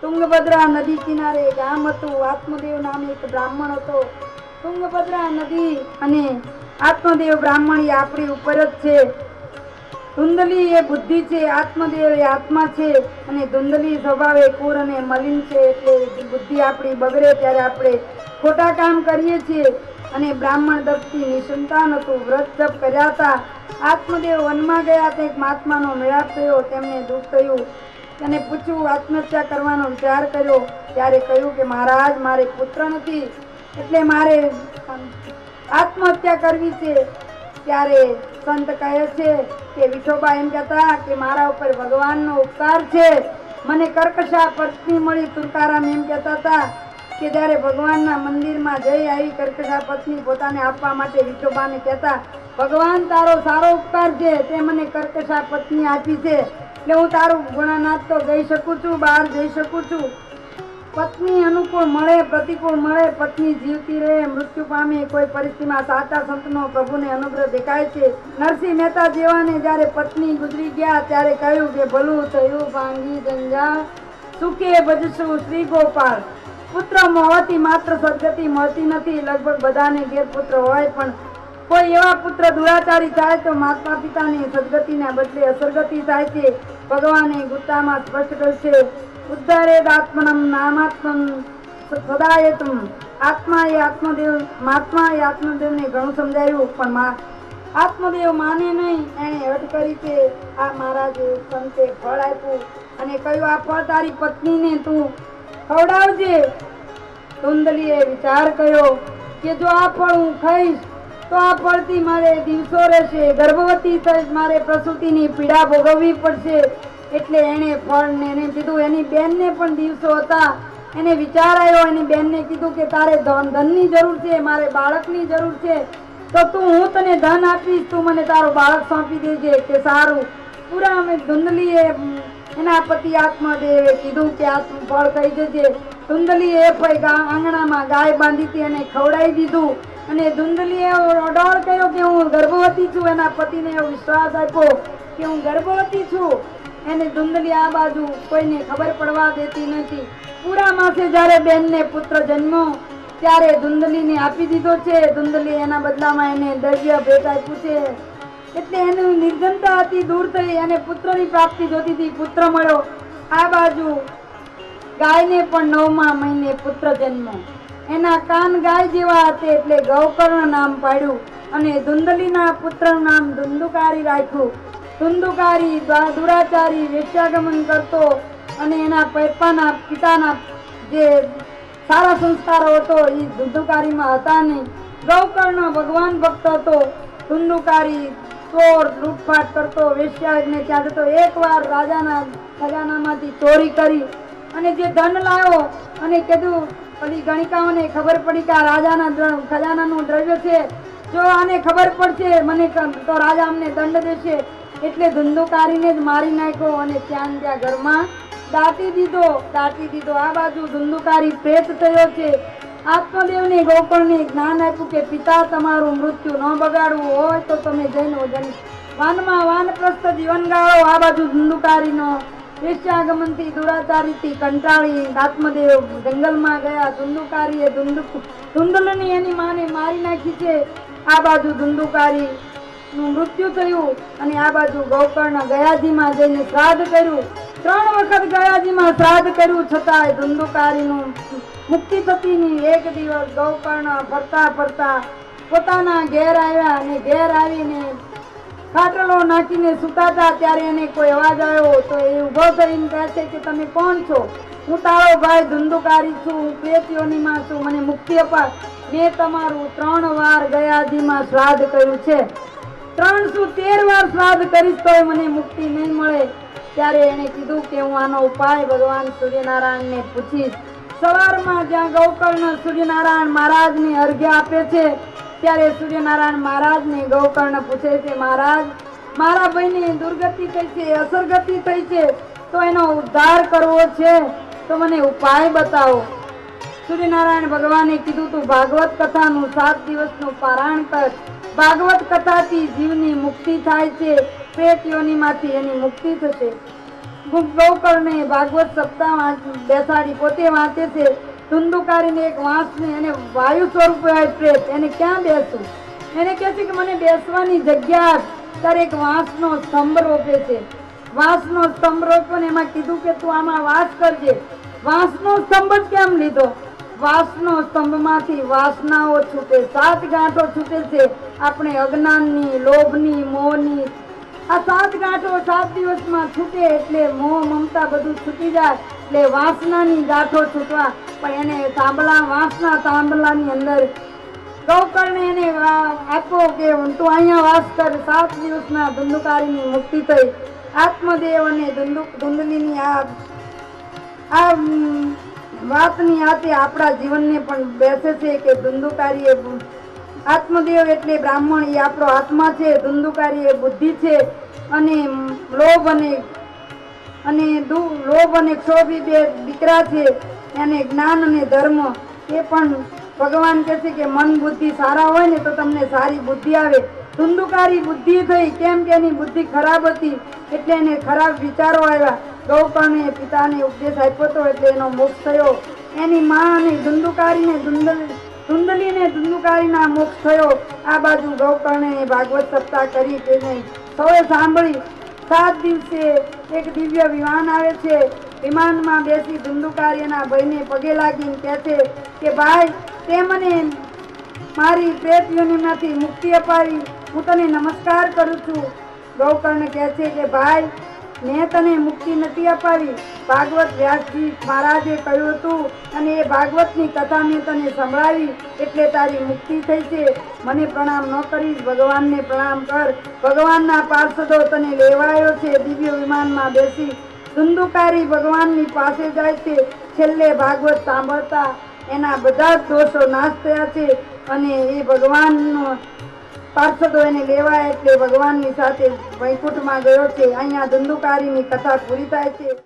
તુંગભદ્રા નદી કિનારે ગામ હતું, આત્મદેવ નામે એક બ્રાહ્મણ હતો. તુંગભદ્રા નદી અને આત્મદેવ બ્રાહ્મણ એ આપણી ઉપર જ છે. ધુંદલી એ બુદ્ધિ છે, આત્મદેવ એ આત્મા છે અને ધુંધલી સ્વભાવે કુર અને મલિન છે એટલે બુદ્ધિ આપણી બગડે ત્યારે આપણે ખોટા કામ કરીએ છીએ. અને બ્રાહ્મણ દત્તથી નિસંતાન હતું, વ્રત જપ કર્યા હતા. આત્મદેવ વનમાં ગયા, તે મહાત્માનો મેળાપ થયો, તેમને દુઃખ થયું. અને પૂછ્યું, આત્મહત્યા કરવાનો વિચાર કર્યો. ત્યારે કહ્યું કે, મહારાજ, મારે પુત્ર નથી, એટલે મારે આત્મહત્યા કરવી છે. ત્યારે સંત કહે છે કે, વિઠોબા એમ કહેતા કે, મારા ઉપર ભગવાનનો ઉપકાર છે. મને કર્કશા પત્ની મળી તુરકારામ એમ કહેતા હતા કે, જ્યારે ભગવાનના મંદિરમાં જઈ આવી કર્કશા પત્ની પોતાને આપવા માટે વિઠોબાને કહેતા ભગવાન તારો સારો ઉપકાર છે, તે મને કર્કશા પત્ની આપી છે. એટલે હું તારું ગુણાનાથ તો ગઈ શકું છું, બહાર જઈ શકું છું. પત્ની અનુકૂળ મળે, પ્રતિકૂળ મળે, પત્ની જીવતી રહે, મૃત્યુ પામે, કોઈ પરિસ્થિતિમાં સાચા સંતનો પ્રભુને અનુગ્રહ દેખાય છે. નરસિંહ મહેતા જેવાને જ્યારે પત્ની ગુજરી ગયા, ત્યારે કહ્યું કે, ભલું થયું, ભાંગી જંજાળ. સુખે ભજશું શ્રી ગોપાલ. પુત્ર મોહથી માત્ર સદગતિ મળતી નથી, લગભગ બધાને ઘેર પુત્ર હોય, પણ કોઈ એવા પુત્ર દુરાચારી થાય તો માતા પિતાની સદગતિના બદલે અસરગતિ થાય છે. ભગવાને ગીતામાં સ્પષ્ટ કરશે ઉદ્ધારેદ આત્મનમ નામાત્મન સદાયતમ આત્મા એ આત્મદેવ મહાત્મા એ આત્મદેવને ઘણું સમજાયું, પણ મા, આત્મદેવ માને નહીં, એણે હટ કરી છે આ મહારાજે સંતે ફળ આપ્યું અને કહ્યું, આ ફળ તારી પત્નીને તું ખવડાવજે. ધુંધલીએ વિચાર કર્યો કે, જો આ ફળ હું ખાઈશ તો આ ફળથી મારે દિવસો રહેશે. ગર્ભવતી થઈશ મારે પ્રસૂતિની પીડા ભોગવવી પડશે. એટલે એણે ફળને એને કીધું, એની બેનને પણ દિવસો હતા. એને વિચાર આવ્યો, એની બેનને કીધું કે, તારે ધન, ધનની જરૂર છે, મારે બાળકની જરૂર છે. તો તું, હું તને ધન આપીશ, તું મને તારો બાળક સોંપી દેજે. કે સારું. પૂરા અમે ધુંદલીએ એના પતિ આત્મદેવે કીધું કે, આ તું ફળ કહી જજે. ધુંદલીએ આંગણામાં ગાય બાંધી હતી અને ખવડાવી દીધું. અને ધુંધલીએ અડોળ કર્યો કે હું ગર્ભવતી છું, એના પતિને એવો વિશ્વાસ આપ્યો કે હું ગર્ભવતી છું. એને ધુંધલી આ બાજુ કોઈને ખબર પડવા દેતી નથી. પૂરા માસે જ્યારે બેનને પુત્ર જન્મ્યો, ત્યારે ધુંધલીને આપી દીધો છે. ધુંધલી એના બદલામાં એને દ્રવ્ય ભેટ આપ્યું છે. એટલે એનું નિર્જનતા હતી દૂર થઈ અને પુત્રની પ્રાપ્તિ જોતી હતી. પુત્ર મળ્યો. આ બાજુ ગાયને પણ નવમા મહિને પુત્ર જન્મ્યો. એના કાન ગાય જેવા હતા એટલે ગૌકર્ણ નામ પાડ્યું અને ધુંદલીના પુત્રનું નામ ધુંદુકારી રાખ્યું. ધુંદુકારી દુરાચારી વેશ્યાગમન કરતો અને એના પપ્પાના પિતાના જે સારા સંસ્કારો હતો એ ધુંધુકારીમાં હતા નહીં. ગૌકર્ણ ભગવાન ભક્ત હતો. ધુંદુકારી ચોર લૂંટફાટ કરતો વેશ્યાને ત્યાં જતો એકવાર રાજાના ખજાનામાંથી ચોરી કરી અને જે ધન લાવ્યો અને કીધું પેલી ગણિકાઓને ખબર પડી કે આ રાજાના ખજાનાનું દ્રવ્ય છે. જો આને ખબર પડશે, મને તો રાજા અમને દંડ દેશે. એટલે ધંધુકારીને જ મારી નાખ્યો અને ત્યાં ત્યાં ઘરમાં દાટી દીધો. દાટી દીધો. આ બાજુ ધંધુકારી પ્રેત થયો છે. આત્મદેવને ગોકળને જ્ઞાન આપ્યું કે, પિતા, તમારું મૃત્યુ ન બગાડવું હોય તો તમે જઈને વાનમાં વાનપ્રસ્થ જીવન ગાળો આ બાજુ ધુંધુકારીનો વેશ્યાગમનથી દુરાચારીથી કંટાળી આત્મદેવ જંગલમાં ગયા. ધુંધુકારીએ ધુંધુ ધુંધલની એની માને મારી નાખી છે. આ બાજુ ધુંધુકારી નું મૃત્યુ થયું અને આ બાજુ ગૌકર્ણ ગયાજીમાં જઈને શ્રાદ્ધ કર્યું. ત્રણ વખત ગયાજીમાં શ્રાદ્ધ કર્યું છતાંય ધુંધુકારીનું મુક્તિ થતી નહીં. એક દિવસ ગૌકર્ણ ફરતા ફરતા પોતાના ઘેર આવ્યા અને ઘેર આવીને ખાટલો નાખીને સુતાતા ત્યારે એને કોઈ અવાજ આવ્યો તો એ ઊભો થઈને કહે કે, તમે કોણ છો? હું તારો ભાઈ ધંધુકારી છું, હું પ્રેતીઓનીમાં છું, મને મુક્તિ અપાર મેં તમારું ત્રણ વાર ગયાજીમાં શ્રાદ્ધ કર્યું છે. ત્રણસો તેર વાર શ્રાદ્ધ કરીશ તો મને મુક્તિ નહીં મળે. ત્યારે એણે કીધું કે, હું આનો ઉપાય ભગવાન સૂર્યનારાયણને પૂછીશ. સવારમાં જ્યાં ગૌકર્ણ સૂર્યનારાયણ મહારાજને અર્ઘ્ય આપે છે ત્યારે સૂર્યનારાયણ મહારાજને ગૌકર્ણ પૂછે છે, મહારાજ, મારા ભાઈને દુર્ગતિ થઈ છે, અસરગતિ થઈ છે, તો એનો ઉદ્ધાર કરવો છે, તો મને ઉપાય બતાવો. સૂર્યનારાયણ ભગવાને કીધું, તું ભાગવત કથાનું સાત દિવસનું પારાયણ કર. ભાગવત કથાથી જીવની મુક્તિ થાય છે, પેટ યોનીમાંથી એની મુક્તિ થશે. ગૌકર્ણે ભાગવત સપ્તાહ બેસાડી પોતે વાંચે છે ધુંધુકારીને એક વાંસને એને વાયુ સ્વરૂપે પ્રેત એને ક્યાં બેસવું? એને કહે છે કે મને બેસવાની જગ્યા. ત્યારે એક વાંસનો સ્તંભ રોપે છે. વાંસનો સ્તંભ રોપ્યો ને એમાં કીધું કે તું આમાં વાસ કરજે. વાંસનો સ્તંભ જ કેમ લીધો? વાસનો સ્તંભમાંથી વાસનાઓ છૂટે, સાત ગાંઠો છૂટે છે. આપણે અજ્ઞાનની, લોભની, મોહની, આ સાત ગાંઠો સાત દિવસમાં છૂટે એટલે મોહ, મમતા બધું છૂટી જાય. એટલે વાસનાની ગાંઠો છૂટવા પણ એને તાંબલા, વાંસના તાંબલાની અંદર ગૌકર્ણે એને આપ્યો કે તું અહીંયા વાસ કર. સાત દિવસના ધંધુકારીની મુક્તિ થઈ. આત્મદેવ અને ધંધુ ધુંધલીની આ આ વાતની આતે આપણા જીવનને પણ બેસે છે કે ધંધુકારી એ આત્મદેવ એટલે બ્રાહ્મણ. એ આપણો આત્મા છે ધંધુકારી એ બુદ્ધિ છે અને લોભ અને અને લોભ અને ક્ષોભ બે દીકરા છે. અને જ્ઞાન અને ધર્મ એ પણ ભગવાન કહે છે કે મન બુદ્ધિ સારા હોય ને તો તમને સારી બુદ્ધિ આવે. ધુંધુકારી બુદ્ધિ થઈ કેમ કે એની બુદ્ધિ ખરાબ હતી? એટલે એને ખરાબ વિચારો આવ્યા. ગૌકર્ણે પિતાને ઉપદેશ આપ્યો હતો એટલે એનો મોક્ષ થયો. એની માં અને ધુંધુકારીને ધુંધલ, ધુંધલીને ધુંધુકારીના મોક્ષ થયો. આ બાજુ ગૌકર્ણે ભાગવત સપ્તાહ કરી તેને સૌએ સાંભળી. સાત દિવસે એક દિવ્ય વિમાન આવે છે. વિમાનમાં બેસી ધુંધુકાર્યના ભાઈને પગે લાગીને કહે છે કે, ભાઈ, તે મને મારી પ્રેત યુનિમાંથી મુક્તિ અપાવી. હું તને નમસ્કાર કરું છું. ગૌકર્ણ કહે છે કે, ભાઈ, મેં તને મુક્તિ નથી અપાવી. ભાગવત વ્યાસજી મહારાજે કહ્યું હતું અને એ ભાગવતની કથા મેં તને સંભળાવી એટલે તારી મુક્તિ થઈ છે. મને પ્રણામ ન કરીશ, ભગવાનને પ્રણામ કર. ભગવાનના પાર્ષદો તને લેવાયો છે. દિવ્ય વિમાનમાં બેસી ધુંધુકારી ભગવાનની પાસે જાય છે. છેલ્લે ભાગવત સાંભળતા એના બધા જ દોષો નાશ થયા છે અને એ ભગવાનનો પાર્ષદો એને લેવાય એટલે ભગવાનની સાથે વૈકુંઠમાં ગયો છે. અહીંયા ધુંધુકારીની કથા પૂરી થાય છે.